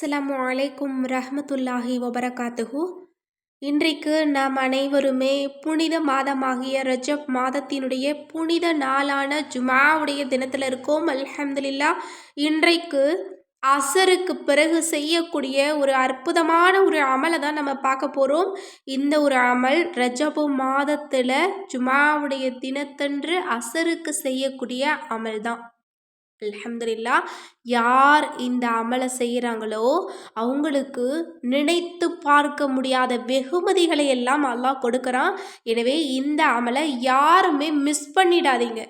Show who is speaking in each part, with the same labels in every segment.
Speaker 1: அஸ்ஸலாமு அலைக்கும் ரஹமத்துல்லாஹி வபரகாத்துஹு. இன்றைக்கு நாம் அனைவருமே புனித மாதமாகிய ரஜப் மாதத்தினுடைய புனித நாளான ஜுமாவுடைய தினத்தில் இருக்கோம். அல்ஹம்துலில்லா இன்றைக்கு அசருக்கு பிறகு செய்யக்கூடிய ஒரு அற்புதமான ஒரு அமலை தான் நம்ம பார்க்க போகிறோம் இந்த ஒரு அமல் ரஜபு மாதத்தில் ஜுமாவுடைய தினத்தன்று அசருக்கு செய்யக்கூடிய அமல் தான் அலமதுல்லா யார் இந்த அமலை செய்கிறாங்களோ அவங்களுக்கு நினைத்து பார்க்க முடியாத வெகுமதிகளை எல்லாம் அல்லாஹ் கொடுக்குறான். எனவே இந்த அமலை யாருமே மிஸ் பண்ணிடாதீங்க.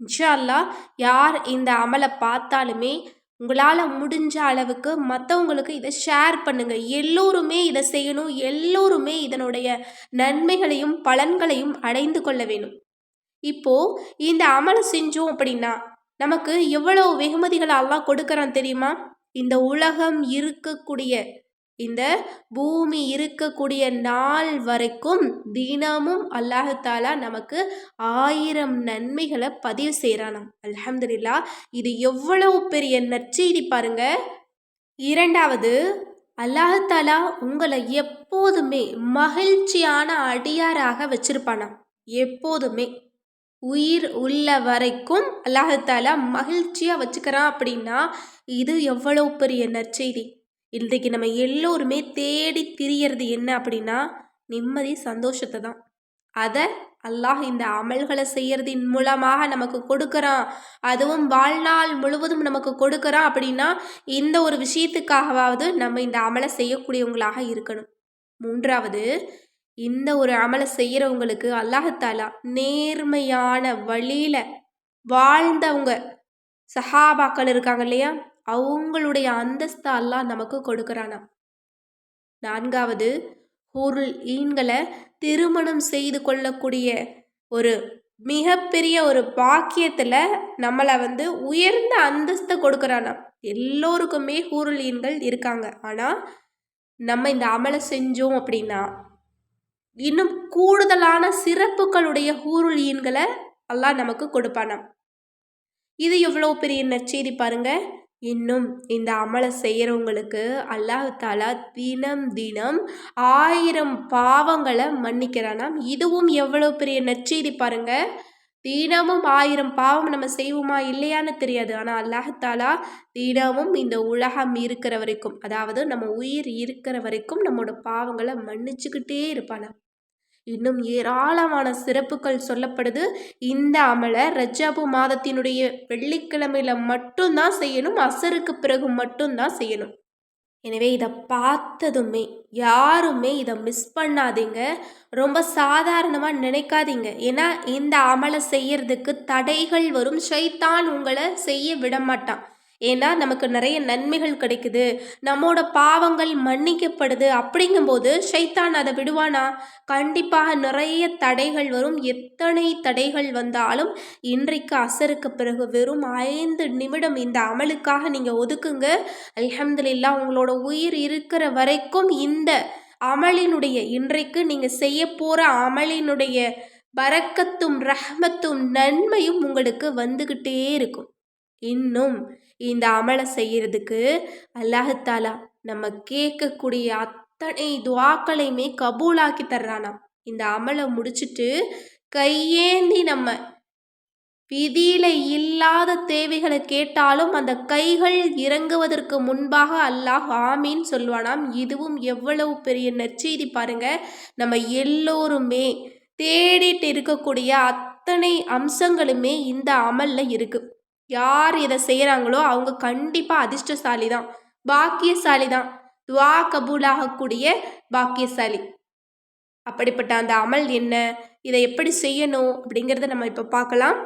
Speaker 1: இன்ஷா அல்லா யார் இந்த அமலை பார்த்தாலுமே உங்களால் முடிஞ்ச அளவுக்கு மற்றவங்களுக்கு இதை ஷேர் பண்ணுங்கள் எல்லோருமே இதை செய்யணும். எல்லோருமே இதனுடைய நன்மைகளையும் பலன்களையும் அடைந்து கொள்ள வேணும். இப்போது இந்த அமலை செஞ்சோம் அப்படின்னா நமக்கு எவ்வளவு வெகுமதிகளை அல்லாஹ் கொடுக்குறான் தெரியுமா? இந்த உலகம் இருக்கக்கூடிய இந்த பூமி இருக்கக்கூடிய நாள் வரைக்கும் தினமும் அல்லாஹாலா நமக்கு ஆயிரம் நன்மைகளை பதிவு செய்கிறானாம் அலமதுல்லா இது எவ்வளவு பெரிய நற்செய்தி பாருங்க. இரண்டாவது அல்லாஹாலா உங்களை எப்போதுமே மகிழ்ச்சியான அடியாராக வச்சிருப்பானாம். எப்போதுமே. உயிர் உள்ள வரைக்கும் அல்லாஹால மகிழ்ச்சியாக வச்சுக்கிறான் அப்படின்னா இது எவ்வளோ பெரிய நற்செய்தி. இன்றைக்கு நம்ம எல்லோருமே தேடி திரியறது என்ன அப்படின்னா நிம்மதி சந்தோஷத்தை தான். அதை அல்லாஹ் இந்த அமல்களை செய்யறதின் மூலமாக நமக்கு கொடுக்குறான். அதுவும் வாழ்நாள் முழுவதும் நமக்கு கொடுக்குறான் அப்படின்னா இந்த ஒரு விஷயத்துக்காகவாவது நம்ம இந்த அமலை செய்யக்கூடியவங்களாக இருக்கணும். மூன்றாவது இந்த ஒரு அமலை செய்கிறவங்களுக்கு அல்லாஹாலா நேர்மையான வழியில் வாழ்ந்தவங்க சஹாபாக்கள் இருக்காங்க இல்லையா? அவங்களுடைய அந்தஸ்தை அல்லாஹ் நமக்கு கொடுக்குறானா நான்காவது பொருள் ஈன்களை திருமணம் செய்து கொள்ளக்கூடிய ஒரு மிகப்பெரிய ஒரு பாக்கியத்தில் நம்மளை வந்து உயர்ந்த அந்தஸ்தை கொடுக்குறானா எல்லோருக்குமே ஹூருள் ஈன்கள் இருக்காங்க. ஆனால் நம்ம இந்த அமலை செஞ்சோம் அப்படின்னா இன்னும் கூடுதலான சிறப்புகளுடைய ஹூருளியன்களை அல்லாஹ் நமக்கு கொடுப்பானாம். இது எவ்வளோ பெரிய நற்செய்தி பாருங்க. இன்னும் இந்த அமலை செய்கிறவங்களுக்கு அல்லாஹ் தாலா தினம் தினம் ஆயிரம் பாவங்களை மன்னிக்கிறானாம். இதுவும் எவ்வளோ பெரிய நற்செய்தி பாருங்க. தினமும் ஆயிரம் பாவம் நம்ம செய்வோமா இல்லையான்னு தெரியாது. ஆனால் அல்லாஹாலா தினமும் இந்த உலகம் இருக்கிற வரைக்கும் அதாவது நம்ம உயிர் இருக்கிற வரைக்கும் நம்மளோட பாவங்களை மன்னிச்சுக்கிட்டே இருப்பானா இன்னும் ஏராளமான சிறப்புகள் சொல்லப்படுது. இந்த அமலை ரஜாபு மாதத்தினுடைய வெள்ளிக்கிழமையில மட்டும்தான் செய்யணும் அசருக்கு பிறகு மட்டும்தான் செய்யணும். எனவே இதை பார்த்ததுமே யாருமே இதை மிஸ் பண்ணாதீங்க. ரொம்ப சாதாரணமாக நினைக்காதீங்க. ஏன்னா இந்த அமலை செய்யறதுக்கு தடைகள் வரும். சைத்தான் உங்களை செய்ய விட மாட்டான். ஏன்னா நமக்கு நிறைய நன்மைகள் கிடைக்குது? நம்மோட பாவங்கள் மன்னிக்கப்படுது அப்படிங்கும்போது ஷைத்தான் அதை விடுவானா? கண்டிப்பாக நிறைய தடைகள் வரும். எத்தனை தடைகள் வந்தாலும் இன்றைக்கு அசருக்கு பிறகு வெறும் ஐந்து நிமிடம் இந்த அமலுக்காக நீங்கள் ஒதுக்குங்க. அலமதுல்லா உங்களோட உயிர் இருக்கிற வரைக்கும் இந்த அமலினுடைய இன்றைக்கு நீங்கள் செய்ய போகிற அமலினுடைய பறக்கத்தும் ரஹ்மத்தும் நன்மையும் உங்களுக்கு வந்துக்கிட்டே இருக்கும். இன்னும் இந்த அமலை செய்கிறதுக்கு அல்லாஹாலா நம்ம கேட்கக்கூடிய அத்தனை துவாக்களையுமே கபூலாக்கி தர்றானாம் இந்த அமலை முடிச்சுட்டு கையேந்தி நம்ம விதியில இல்லாத தேவைகளை கேட்டாலும் அந்த கைகள் இறங்குவதற்கு முன்பாக அல்லாஹ் ஆமீன் சொல்வானாம். இதுவும் எவ்வளவு பெரிய நற்செய்தி பாருங்க. நம்ம எல்லோருமே தேடிட்டு இருக்கக்கூடிய அத்தனை அம்சங்களுமே இந்த அமல்ல இருக்குது யார் இதை செய்கிறாங்களோ அவங்க கண்டிப்பாக அதிர்ஷ்டசாலி தான் பாக்கியசாலி தான் துவா கபூலாகக்கூடிய பாக்கியசாலி. அப்படிப்பட்ட அந்த அமல் என்ன இதை எப்படி செய்யணும் அப்படிங்கிறத நம்ம இப்போ பார்க்கலாம்.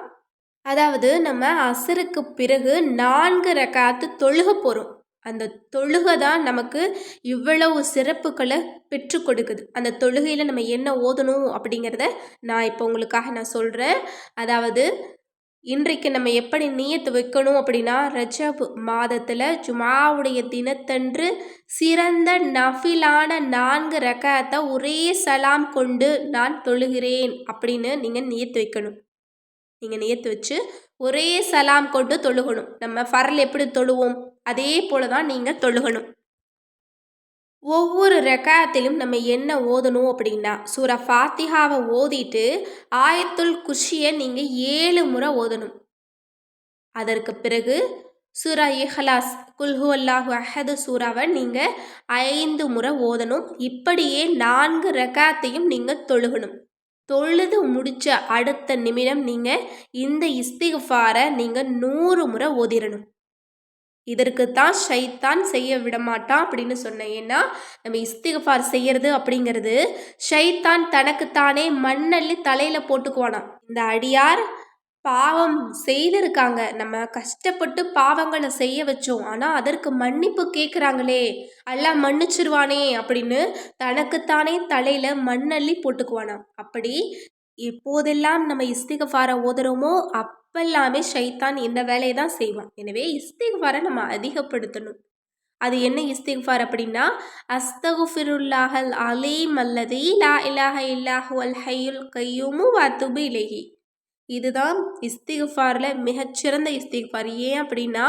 Speaker 1: அதாவது நம்ம அசருக்கு பிறகு நான்கு ரக்காத்து தொழுக போகிறோம் அந்த தொழுகை தான் நமக்கு இவ்வளவு சிறப்புகளை பெற்று கொடுக்குது. அந்த தொழுகையில் நம்ம என்ன ஓதணும் அப்படிங்கிறத நான் இப்போ உங்களுக்காக நான் சொல்கிறேன் அதாவது இன்றைக்கு நம்ம எப்படி நீயத்து வைக்கணும் அப்படின்னா ரஜப் மாதத்தில் ஜுமாவுடைய தினத்தன்று சிறந்த நஃபிலான நான்கு ரகத்தை ஒரே சலாம் கொண்டு நான் தொழுகிறேன் அப்படின்னு நீங்கள் நியத்து வைக்கணும். நீங்கள் நியத்து வச்சு ஒரே சலாம் கொண்டு தொழுகணும். நம்ம ஃபரல் எப்படி தொழுவோம்? அதே போல தான் நீங்கள் தொழுகணும். ஒவ்வொரு ரெக்காயத்திலும் நம்ம என்ன ஓதணும் அப்படின்னா சூரா ஃபாத்திஹாவை ஓதிட்டு ஆயத்துல் குஷியை நீங்கள் ஏழு முறை ஓதணும். அதற்கு பிறகு சூரா இஹலாஸ் குல்ஹு அல்லாஹு அஹது சூறாவை நீங்கள் ஐந்து முறை ஓதணும். இப்படியே நான்கு ரெக்காத்தையும் நீங்கள் தொழுகணும். தொழுது முடித்த அடுத்த நிமிடம் நீங்கள் இந்த இஸ்திஃபாரை நீங்கள் நூறு முறை ஓதிடணும் இதற்கு தான் ஷைத்தான் செய்ய விடமாட்டான் அப்படின்னு சொன்னேன். ஏன்னா நம்ம இஸ்திகஃபார் செய்யறது அப்படிங்கிறது ஷைத்தான் தனக்குத்தானே மண்ணள்ளி தலையில் போட்டுக்குவானாம். இந்த அடியார் பாவம் செய்திருக்காங்க. நம்ம கஷ்டப்பட்டு பாவங்களை செய்ய வச்சோம். ஆனால் அதற்கு மன்னிப்பு கேட்குறாங்களே. எல்லாம் மன்னிச்சிருவானே அப்படின்னு தனக்குத்தானே தலையில் மண்ணள்ளி போட்டுக்குவானாம். அப்படி எப்போதெல்லாம் நம்ம இஸ்திகஃபாரை ஓதுறோமோ அப்பெல்லாமே ஷைத்தான் இந்த வேலையை தான் செய்வான். எனவே இஸ்திகஃபாரை நம்ம அதிகப்படுத்தணும். அது என்ன இஸ்திக்ஃபார் அப்படின்னா அஸ்தகுஃபிருல்லாஹல் அலீம் அல்லது லா இலாஹ இல்லாஹு அல் ஹையுல் கையுமு வத்துபு இலகி இதுதான் இஸ்திஃபாரில் மிகச்சிறந்த இஸ்திஃபார் ஏன் அப்படின்னா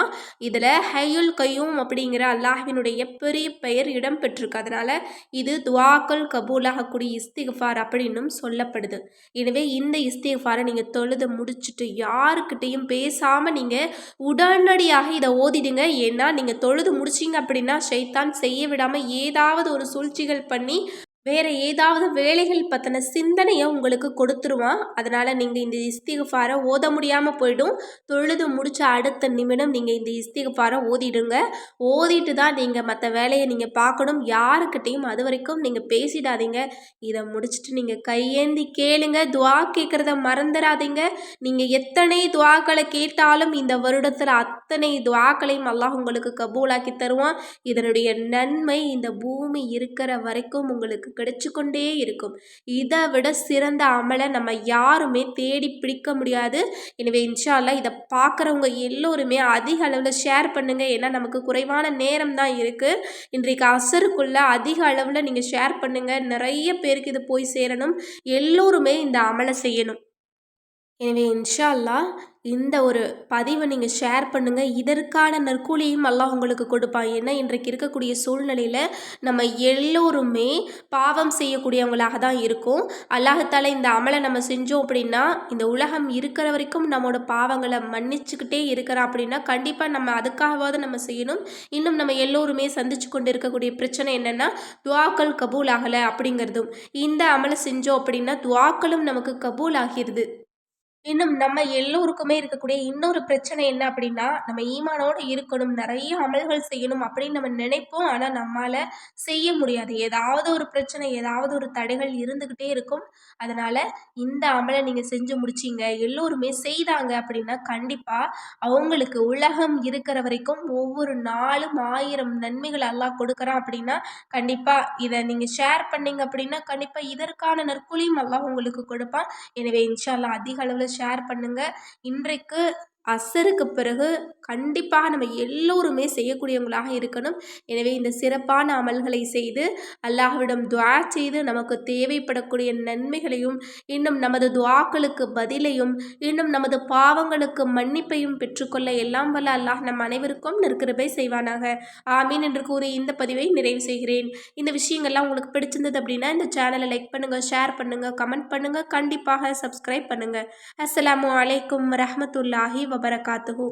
Speaker 1: இதில் ஹையுல் கையும் அப்படிங்கிற அல்லாஹினுடைய பெரிய பெயர் இடம் பெற்றிருக்கு அதனால் இது துவாக்கள் கபூலாகக்கூடிய இஸ்திகுஃபார் அப்படின்னும் சொல்லப்படுது. எனவே இந்த இஸ்திஃபாரை நீங்கள் தொழுத முடிச்சுட்டு யாருக்கிட்டேயும் பேசாமல் நீங்கள் உடனடியாக இதை ஓதிடுங்க. ஏன்னா நீங்கள் தொழுது முடிச்சிங்க அப்படின்னா ஷைத்தான் செய்ய விடாமல் ஏதாவது ஒரு சூழ்ச்சிகள் பண்ணி வேறு ஏதாவது வேலைகள் பற்றின சிந்தனையை உங்களுக்கு கொடுத்துருவான் அதனால் நீங்கள் இந்த இஸ்திகஃபாரை ஓத முடியாமல் போயிடும். தொழுது முடித்த அடுத்த நிமிடம் நீங்கள் இந்த இஸ்திகஃபாரை ஓதிடுங்க. ஓதிட்டு தான் நீங்கள் மற்ற வேலையை நீங்கள் பார்க்கணும். யாருக்கிட்டையும் அது வரைக்கும் நீங்கள் பேசிடாதீங்க. இதை முடிச்சுட்டு நீங்கள் கையேந்தி கேளுங்க. துவா கேட்குறத மறந்துடாதீங்க. நீங்கள் எத்தனை துவாக்களை கேட்டாலும் இந்த வருடத்தில் அத்தனை துவாக்களையும் அல்லாஹ் உங்களுக்கு கபூலாக்கி தருவான். இதனுடைய நன்மை இந்த பூமி இருக்கிற வரைக்கும் உங்களுக்கு கிடைச்சு கொண்டே இருக்கும். இதை விட சிறந்த அமலை நம்ம யாருமே தேடி பிடிக்க முடியாது. எனவே இன்ஷால்லா இதை பார்க்குறவங்க எல்லோருமே அதிக அளவில் ஷேர் பண்ணுங்கள் ஏன்னா நமக்கு குறைவான நேரம் தான் இருக்குது இன்றைக்கு அசருக்குள்ளே அதிக அளவில் நீங்கள் ஷேர் பண்ணுங்கள் நிறைய பேருக்கு இது போய் சேரணும். எல்லோருமே இந்த அமலை செய்யணும். எனவே இன்ஷா அல்லா இந்த ஒரு பதிவை நீங்கள் ஷேர் பண்ணுங்கள் இதற்கான நற்கூலியும் அல்லாஹ் உங்களுக்கு கொடுப்பான். ஏன்னா இன்றைக்கு இருக்கக்கூடிய சூழ்நிலையில் நம்ம எல்லோருமே பாவம் செய்யக்கூடியவங்களாக தான் இருக்கும். அல்லாஹத்தால் இந்த அமலை நம்ம செஞ்சோம் அப்படின்னா இந்த உலகம் இருக்கிற வரைக்கும் நம்மளோட பாவங்களை மன்னிச்சுக்கிட்டே இருக்கிறோம் அப்படின்னா கண்டிப்பாக நம்ம அதுக்காகவாவது நம்ம செய்யணும். இன்னும் நம்ம எல்லோருமே சந்திச்சு கொண்டு இருக்கக்கூடிய பிரச்சனை என்னென்னா துவாக்கள் கபூல் ஆகலை அப்படிங்கிறதும். இந்த அமலை செஞ்சோம் அப்படின்னா துவாக்களும் நமக்கு கபூல் ஆகிடுது. இன்னும் நம்ம எல்லோருக்குமே இருக்கக்கூடிய இன்னொரு பிரச்சனை என்ன அப்படின்னா நம்ம ஈமானோடு இருக்கணும் நிறைய அமல்கள் செய்யணும் அப்படின்னு நம்ம நினைப்போம். ஆனால் நம்மளால் செய்ய முடியாது. ஏதாவது ஒரு பிரச்சனை ஏதாவது ஒரு தடைகள் இருந்துக்கிட்டே இருக்கும். அதனால் இந்த அமலை நீங்கள் செஞ்சு முடிச்சிங்க. எல்லோருமே செய்தாங்க அப்படின்னா கண்டிப்பாக அவங்களுக்கு உலகம் இருக்கிற வரைக்கும் ஒவ்வொரு நாளும் ஆயிரம் நன்மைகள் எல்லாம் கொடுக்குறான் அப்படின்னா கண்டிப்பாக இதை நீங்கள் ஷேர் பண்ணிங்க அப்படின்னா கண்டிப்பாக இதற்கான நற்கூலியும் எல்லாம் உங்களுக்கு கொடுப்பான். எனவே இன்ஷால்லா அதிக அளவில் ஷேர் பண்ணுங்கள் இன்றைக்கு அசருக்கு பிறகு கண்டிப்பாக நம்ம எல்லோருமே செய்யக்கூடியவங்களாக இருக்கணும். எனவே இந்த சிறப்பான அமல்களை செய்து அல்லாஹ்விடம் துவா செய்து நமக்கு தேவைப்படக்கூடிய நன்மைகளையும் இன்னும் நமது துவாக்களுக்கு பதிலையும் இன்னும் நமது பாவங்களுக்கு மன்னிப்பையும் பெற்றுக்கொள்ள எல்லாம் வல்ல அல்லாஹ் நம் அனைவருக்கும் நற்கிருபை செய்வானாக. ஆமீன் என்று கூறி இந்த பதிவை நிறைவு செய்கிறேன். இந்த விஷயங்கள்லாம் உங்களுக்கு பிடிச்சிருந்தது அப்படின்னா இந்த சேனலை லைக் பண்ணுங்கள் ஷேர் பண்ணுங்கள் கமெண்ட் பண்ணுங்கள் கண்டிப்பாக சப்ஸ்கிரைப் பண்ணுங்கள் அஸ்லாம் வலைக்கம் ரஹமத்துல்லாஹி வபரகாத்துஹூ